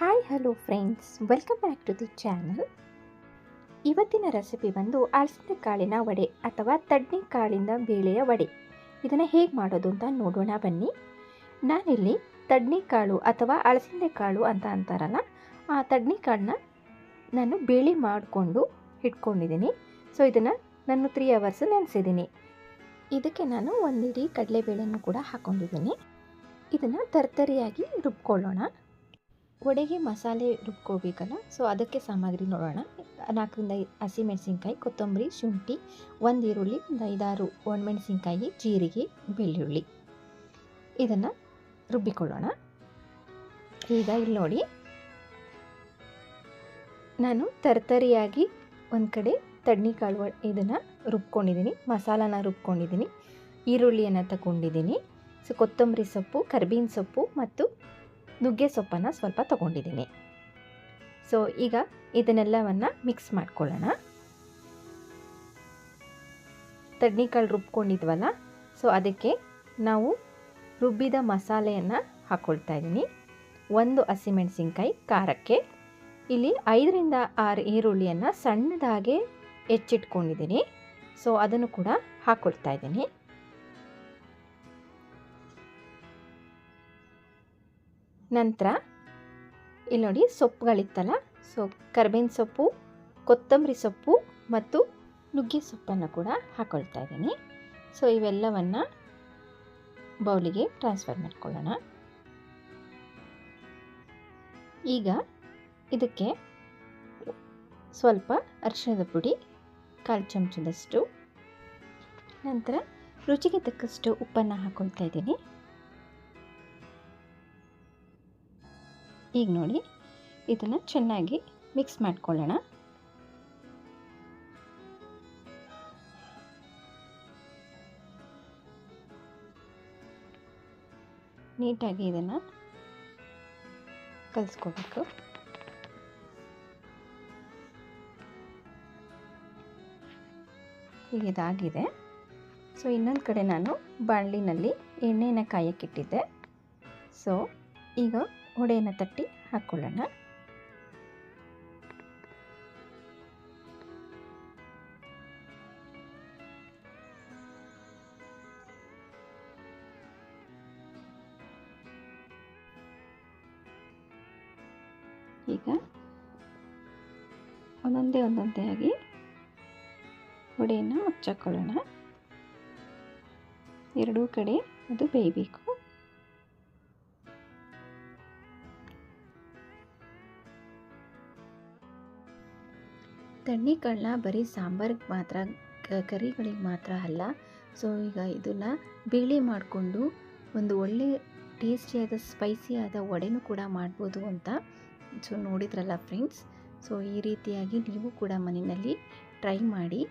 Hi hello friends welcome back to the channel ಇವತ್ತಿನ recipe ಬಂದು ಅಳಸಂದೆ ಕಾಳಿನ ವಡೆ ಅಥವಾ ತಡ್ನಿ ಕಾಳಿಂದ ಬೇಳೆಯ ವಡೆ. ಇದನ್ನು ಹೇಗೆ ಮಾಡೋದು ಅಂತ ನೋಡೋಣ ಬನ್ನಿ. ನಾನಿಲ್ಲಿ ತಡ್ನಿ ಕಾಳು ಅಥವಾ ಅಳಸಂದೆ ಕಾಳು ಅಂತ ಅಂತಾರಲ್ಲ, ಆ ತಡ್ನಿ ಕಾಳನ್ನ ನಾನು ಬೇಳೆ ಮಾಡಿಕೊಂಡು ಇಟ್ಕೊಂಡಿದ್ದೀನಿ. ಸೊ ಇದನ್ನು ನಾನು ತ್ರೀ ಅವರ್ಸ್ ನೆನೆಸಿದ್ದೀನಿ. ಇದಕ್ಕೆ ನಾನು ಒಂದಿಡೀ ಕಡಲೆಬೇಳೆಯನ್ನು ಕೂಡ ಹಾಕ್ಕೊಂಡಿದ್ದೀನಿ ಇದನ್ನು ತರ್ತರಿಯಾಗಿ ರುಬ್ಕೊಳ್ಳೋಣ. ವಡೆಗೆ ಮಸಾಲೆ ರುಬ್ಕೋಬೇಕಲ್ಲ? ಸೊ ಅದಕ್ಕೆ ಸಾಮಗ್ರಿ ನೋಡೋಣ. ನಾಲ್ಕರಿಂದ ಹಸಿಮೆಣಸಿನ್ಕಾಯಿ ಕೊತ್ತಂಬರಿ, ಶುಂಠಿ, ಒಂದು ಈರುಳ್ಳಿ ಒಂದು ಐದಾರು ಒಣಮೆಣಸಿನ್ಕಾಯಿ, ಜೀರಿಗೆ, ಬೆಳ್ಳುಳ್ಳಿ. ಇದನ್ನು ರುಬ್ಬಿಕೊಳ್ಳೋಣ. ಈಗ ಇಲ್ಲಿ ನೋಡಿ. ನಾನು ತರತರಿಯಾಗಿ ಒಂದು ಕಡೆ ತಡ್ನಿಕಾಳು ಇದನ್ನು ರುಬ್ಕೊಂಡಿದ್ದೀನಿ ಮಸಾಲಾನ ರುಬ್ಕೊಂಡಿದ್ದೀನಿ ಈರುಳ್ಳಿಯನ್ನು ತಗೊಂಡಿದ್ದೀನಿ ಸೊ ಕೊತ್ತಂಬರಿ ಸೊಪ್ಪು, ಕರ್ಬೇವಿನ ಸೊಪ್ಪು ಮತ್ತು ನುಗ್ಗೆ ಸೊಪ್ಪನ್ನು ಸ್ವಲ್ಪ ತಗೊಂಡಿದ್ದೀನಿ. ಸೊ ಈಗ ಇದನ್ನೆಲ್ಲವನ್ನು ಮಿಕ್ಸ್ ಮಾಡ್ಕೊಳ್ಳೋಣ. ತಡ್ನಿಕಾಳು ರುಬ್ಕೊಂಡಿದ್ವಲ್ಲ ಸೊ ಅದಕ್ಕೆ ನಾವು ರುಬ್ಬಿದ ಮಸಾಲೆಯನ್ನು ಹಾಕ್ಕೊಳ್ತಾ ಇದ್ದೀನಿ. ಒಂದು ಹಸಿಮೆಣಸಿನ್ಕಾಯಿ, ಖಾರಕ್ಕೆ. ಇಲ್ಲಿ ಐದರಿಂದ ಆರು ಈರುಳ್ಳಿಯನ್ನು ಸಣ್ಣದಾಗೆ ಹೆಚ್ಚಿಟ್ಕೊಂಡಿದ್ದೀನಿ. ಸೊ ಅದನ್ನು ಕೂಡ ಹಾಕ್ಕೊಳ್ತಾ ಇದ್ದೀನಿ. ನಂತರ ಇಲ್ಲಿ ನೋಡಿ ಸೊಪ್ಪುಗಳಿತ್ತಲ್ಲ? ಸೊ, ಕರ್ಬೇವಿನ ಸೊಪ್ಪು, ಕೊತ್ತಂಬರಿ ಸೊಪ್ಪು ಮತ್ತು ನುಗ್ಗೆ ಸೊಪ್ಪನ್ನು ಕೂಡ ಹಾಕ್ಕೊಳ್ತಾ ಇದ್ದೀನಿ. ಸೊ, ಇವೆಲ್ಲವನ್ನು ಬೌಲಿಗೆ ಟ್ರಾನ್ಸ್ಫರ್ ಮಾಡ್ಕೊಳ್ಳೋಣ. ಈಗ ಇದಕ್ಕೆ ಸ್ವಲ್ಪ ಅರಿಶಿಣದ ಪುಡಿ, ಕಾಲು ಚಮಚದಷ್ಟು. ನಂತರ ರುಚಿಗೆ ತಕ್ಕಷ್ಟು ಉಪ್ಪನ್ನು ಹಾಕ್ಕೊಳ್ತಾ ಇದ್ದೀನಿ. ಈಗ ನೋಡಿ, ಇದನ್ನು ಚೆನ್ನಾಗಿ ಮಿಕ್ಸ್ ಮಾಡ್ಕೊಳ್ಳೋಣ. ನೀಟಾಗಿ ಇದನ್ನು ಕಲಿಸ್ಕೋಬೇಕು. ಈಗ ಇದಾಗಿದೆ. ಸೊ ಇನ್ನೊಂದು ಕಡೆ ನಾನು ಬಾಣಲಿನಲ್ಲಿ ಎಣ್ಣೆನ ಕಾಯಕ್ಕಿಟ್ಟಿದ್ದೆ ಸೊ ಈಗ ಹೊಡೆಯನ್ನು ತಟ್ಟಿ ಹಾಕ್ಕೊಳ್ಳೋಣ ಈಗ ಒಂದೊಂದೇ ಒಂದೊಂದೇ ಆಗಿ ವಡೆಯನ್ನು ಮುಚ್ಚಾಕೊಳ್ಳೋಣ. ಎರಡೂ ಕಡೆ ಅದು ಬೇಯಬೇಕು. ತಣ್ಣೀಕಾಳನ್ನ ಬರೀ ಸಾಂಬಾರಿಗೆ ಮಾತ್ರ ಕರಿಗಳಿಗೆ ಮಾತ್ರ ಅಲ್ಲ. ಸೊ, ಈಗ ಇದನ್ನು ಬೇಳೆ ಮಾಡಿಕೊಂಡು ಒಂದು ಒಳ್ಳೆ ಟೇಸ್ಟಿಯಾದ, ಸ್ಪೈಸಿಯಾದ ವಡೆನೂ ಕೂಡ ಮಾಡ್ಬೋದು ಅಂತ ಸೊ, ನೋಡಿದ್ರಲ್ಲ ಫ್ರೆಂಡ್ಸ್. ಸೊ, ಈ ರೀತಿಯಾಗಿ ನೀವು ಕೂಡ ಮನೆಯಲ್ಲಿ ಟ್ರೈ ಮಾಡಿ.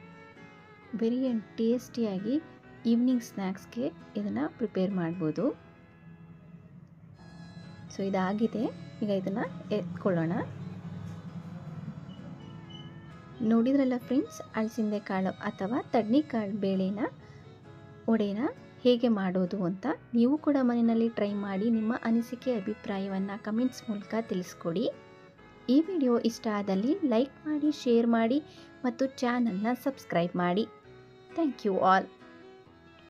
ವೆರಿ ಟೇಸ್ಟಿಯಾಗಿ ಈವ್ನಿಂಗ್ ಸ್ನ್ಯಾಕ್ಸ್ಗೆ ಇದನ್ನು ಪ್ರಿಪೇರ್ ಮಾಡ್ಬೋದು. ಸೊ ಇದಾಗಿದೆ. ಈಗ ಇದನ್ನು ಎತ್ಕೊಳ್ಳೋಣ. ನೋಡಿದ್ರಲ್ಲ ಫ್ರೆಂಡ್ಸ್ ಅಳಸಿಂದೆ ಕಾಳು ಅಥವಾ ತಡ್ನಿಕಾಳು ಬೇಳೆನ ಒಡೆನ ಹೇಗೆ ಮಾಡೋದು ಅಂತ ನೀವು ಕೂಡ ಮನೆಯಲ್ಲಿ ಟ್ರೈ ಮಾಡಿ ನಿಮ್ಮ ಅನಿಸಿಕೆ, ಅಭಿಪ್ರಾಯವನ್ನು ಕಮೆಂಟ್ಸ್ ಮೂಲಕ ತಿಳಿಸ್ಕೊಡಿ. ಈ ವಿಡಿಯೋ ಇಷ್ಟ ಆದಲ್ಲಿ ಲೈಕ್ ಮಾಡಿ ಶೇರ್ ಮಾಡಿ ಮತ್ತು ಚಾನಲ್ನ ಸಬ್ಸ್ಕ್ರೈಬ್ ಮಾಡಿ. Thank you all